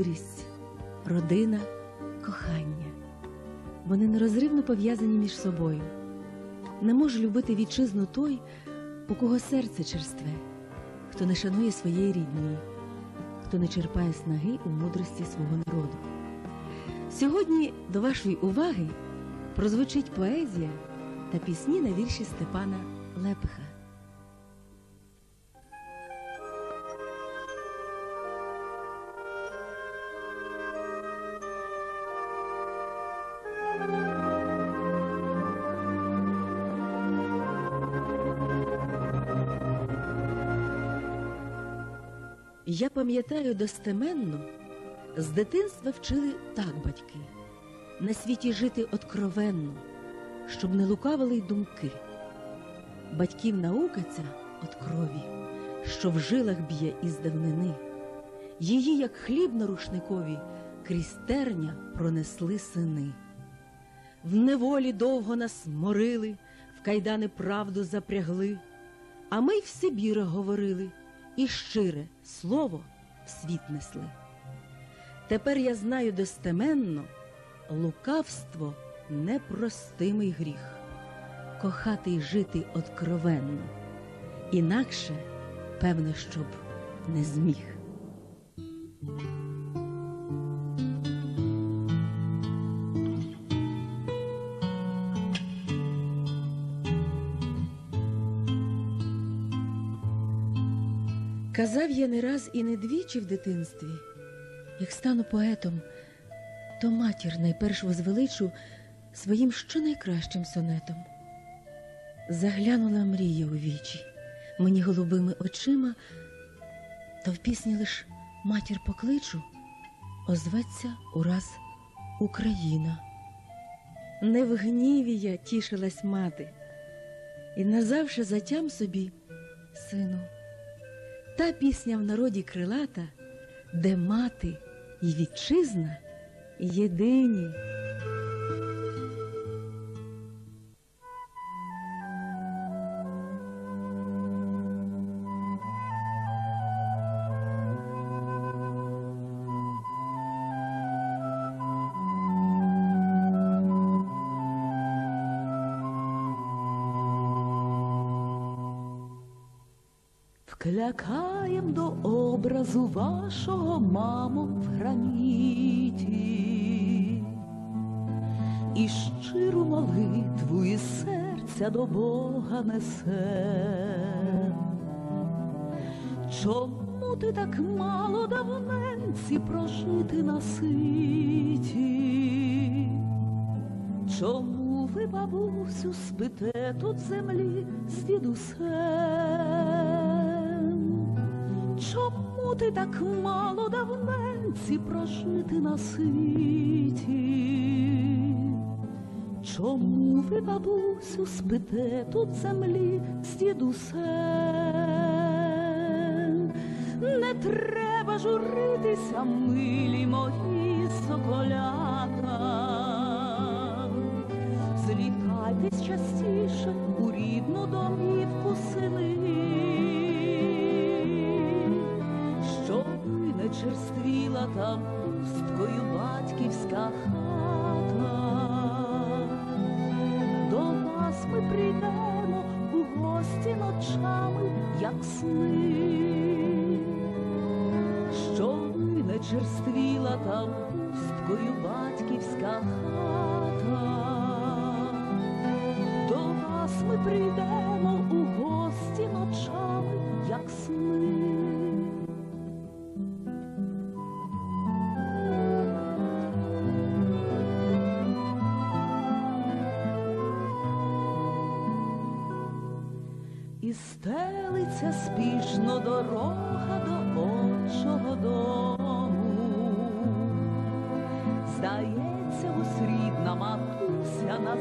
мудрість, родина, кохання. Вони нерозривно пов'язані між собою. Не може любити вітчизну той, у кого серце черстве, хто не шанує своєї рідні, хто не черпає снаги у мудрості свого народу. Сьогодні до вашої уваги прозвучить поезія та пісні на вірші Степана Лепеха. Я пам'ятаю достеменно, з дитинства вчили так батьки, на світі жити откровенно, щоб не лукавили й думки. Батьків наука ця от крові, що в жилах б'є із давнини. Її, як хліб на рушникові, крізь терня пронесли сини. В неволі довго нас морили, в кайдани правду запрягли, а ми й в Сибірах говорили і щире слово в світ несли. Тепер я знаю достеменно, лукавство непростимий гріх, кохати й жити откровенно, інакше, певне, щоб не зміг. Казав я не раз і не двічі в дитинстві, як стану поетом, то матір найперш возвеличу своїм щонайкращим сонетом. Заглянула мрія у вічі мені голубими очима, то в пісні лиш матір покличу, озветься ураз Україна. Не в гніві я тішилась мати, і назавше затям собі, сину. Та пісня в народі крилата, де мати і вітчизна єдині. В граніті, і щиру молитву із серця до Бога несе. Чому ти так мало давненці прожити на світі? Чому ви, бабусю, спите тут землі з дідусем? Ти так мало давненці прожити на світі? Чому ви, бабусю, спите тут землі з дідусем? Не треба журитися, милі мої соколята. Злітайтесь частіше у рідну домівку сини, черствіла там пусткою батьківська хата. До вас ми прийдемо у гості ночами, як сни, щоб не черствіла там пусткою батьківська хата. До вас ми прийдемо стелиться спішно дорога до отчого дому. Здається, ось рідна матуся нас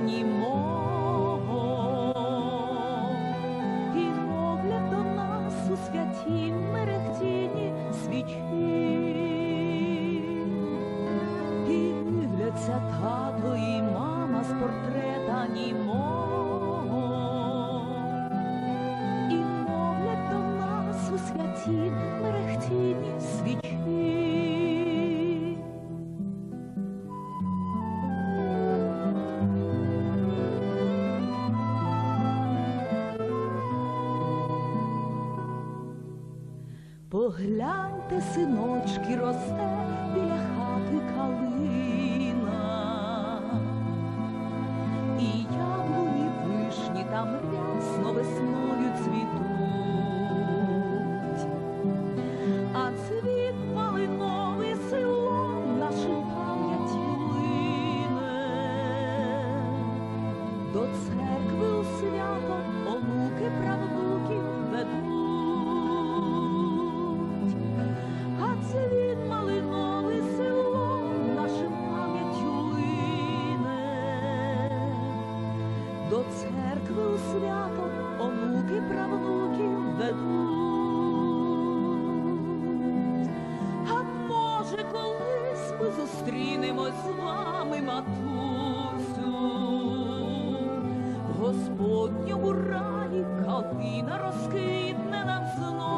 にも。Погляньте, синочки, росте Господньому раї калина розкидне нам знов.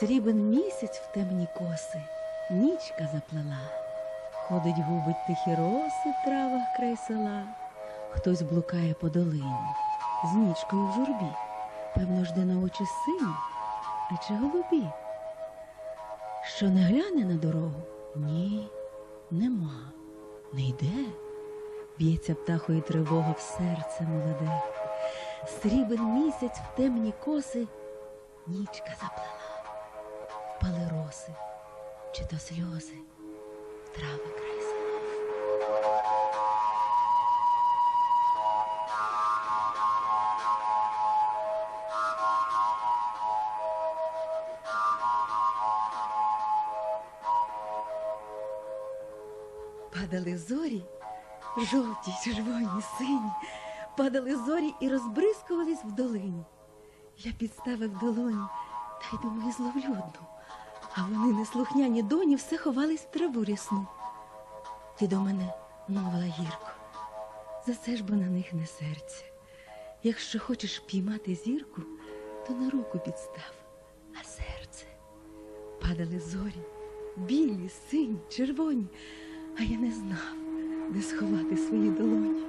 Срібен місяць в темні коси, нічка заплела. Ходить губить тихі роси в травах край села. Хтось блукає по долині, з нічкою в журбі. Певно, жде на очі сині, а чи голубі? Що не гляне на дорогу? Ні, нема, не йде. Б'ється птахою тривога в серце молоде. Срібен місяць в темні коси, нічка заплела впали роси, чи то сльози, трави край села. Падали зорі, жовті, червоні, сині, падали зорі і розбризкувались в долині. Я підставив долоні, та й думаю, зловлю одну. А вони, неслухняні доні, все ховались в траву рясну. Ти до мене мовила гірко, за це ж бо на них не серце. Якщо хочеш піймати зірку, то на руку підстав, а серце. Падали зорі, білі, сині, червоні, а я не знав, де сховати свої долоні.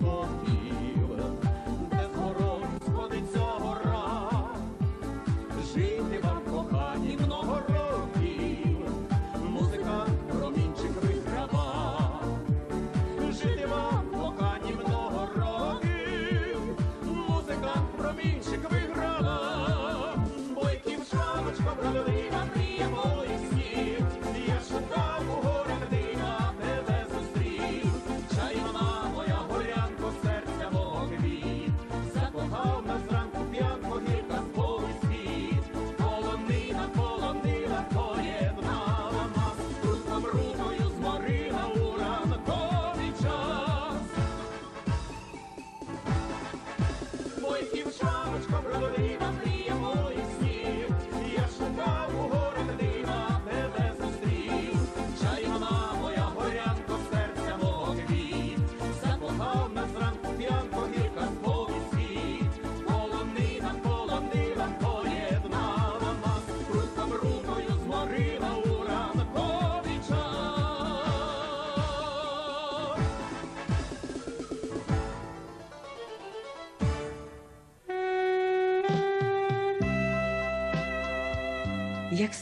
蜂。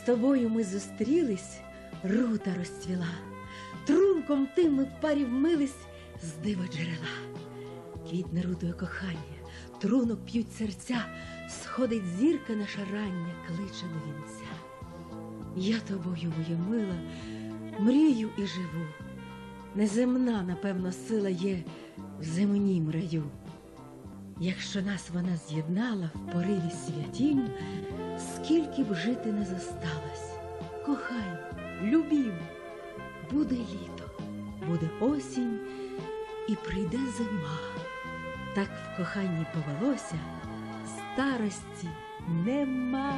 тобою ми зустрілись, рута розцвіла, трунком тим ми в парі вмились з дива джерела. Квітне рутою кохання, трунок п'ють серця, сходить зірка на шарання кличе до вінця. Я тобою, моя мила, мрію і живу. Неземна, напевно, сила є в земнім раю. Якщо нас вона з'єднала в пориві святінь, скільки б жити не зосталось, кохай, любім, буде літо, буде осінь і прийде зима. Так в коханні повелося, старості нема.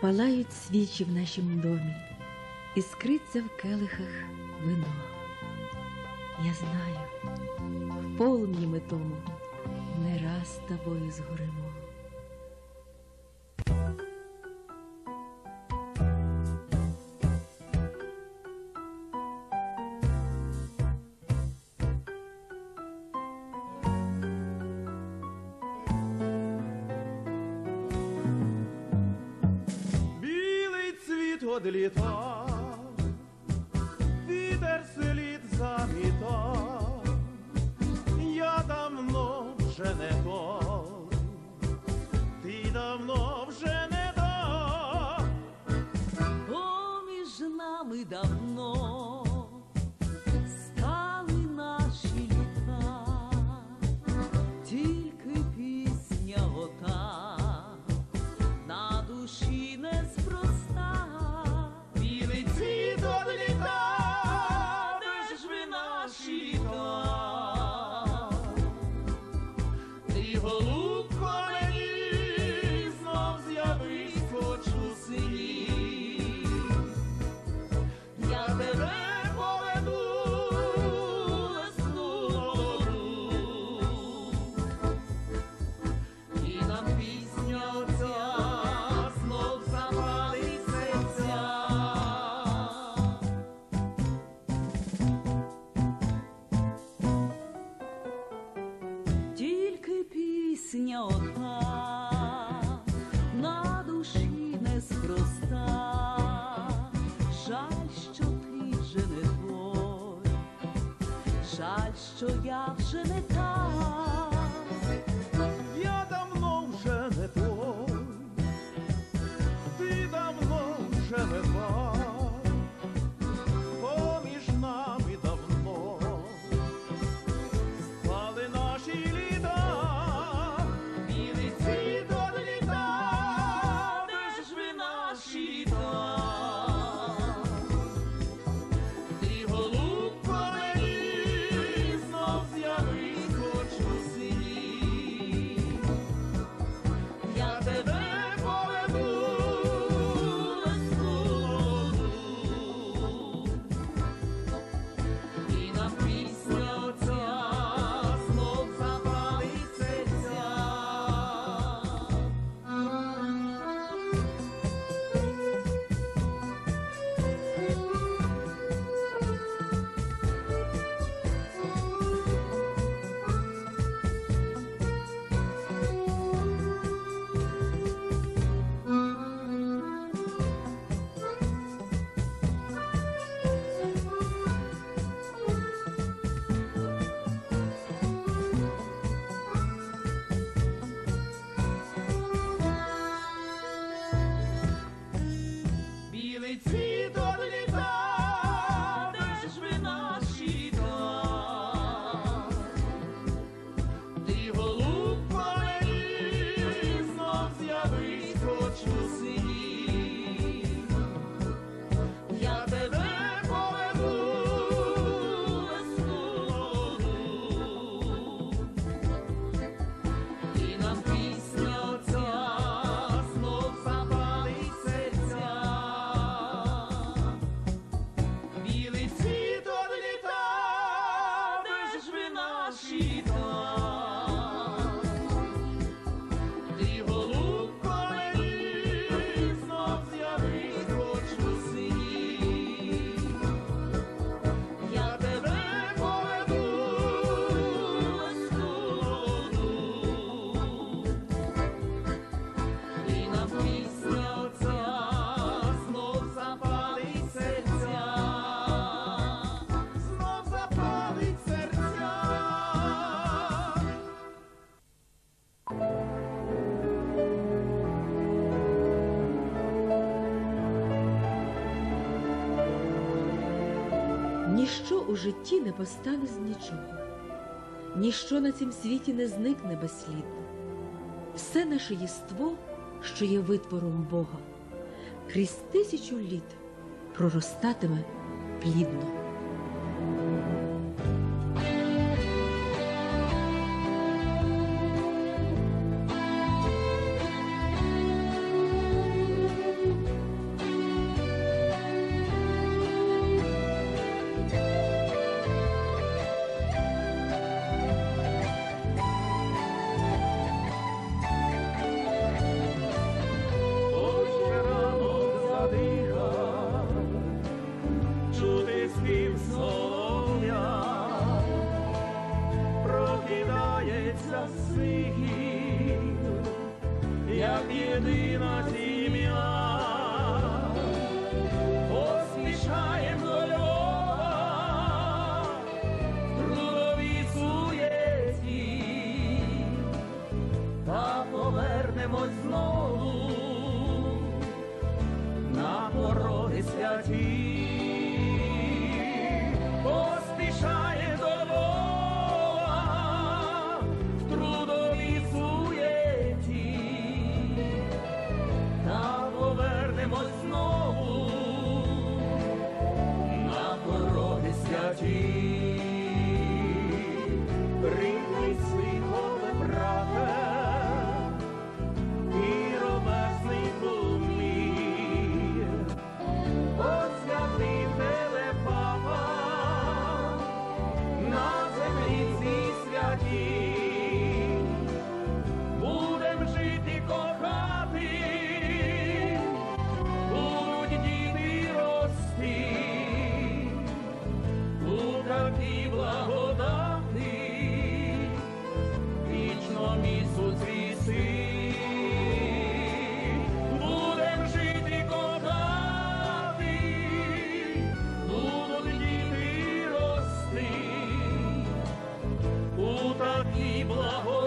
Палають свічі в нашім домі, іскриться в келихах вино я знаю, в полум'ї ми тому не раз тобою згоримо. de l'étoile. у житті не постане з нічого, ніщо на цім світі не зникне безслідно. Все наше єство, що є витвором Бога, крізь тисячу літ проростатиме плідно. Jesus. и благо.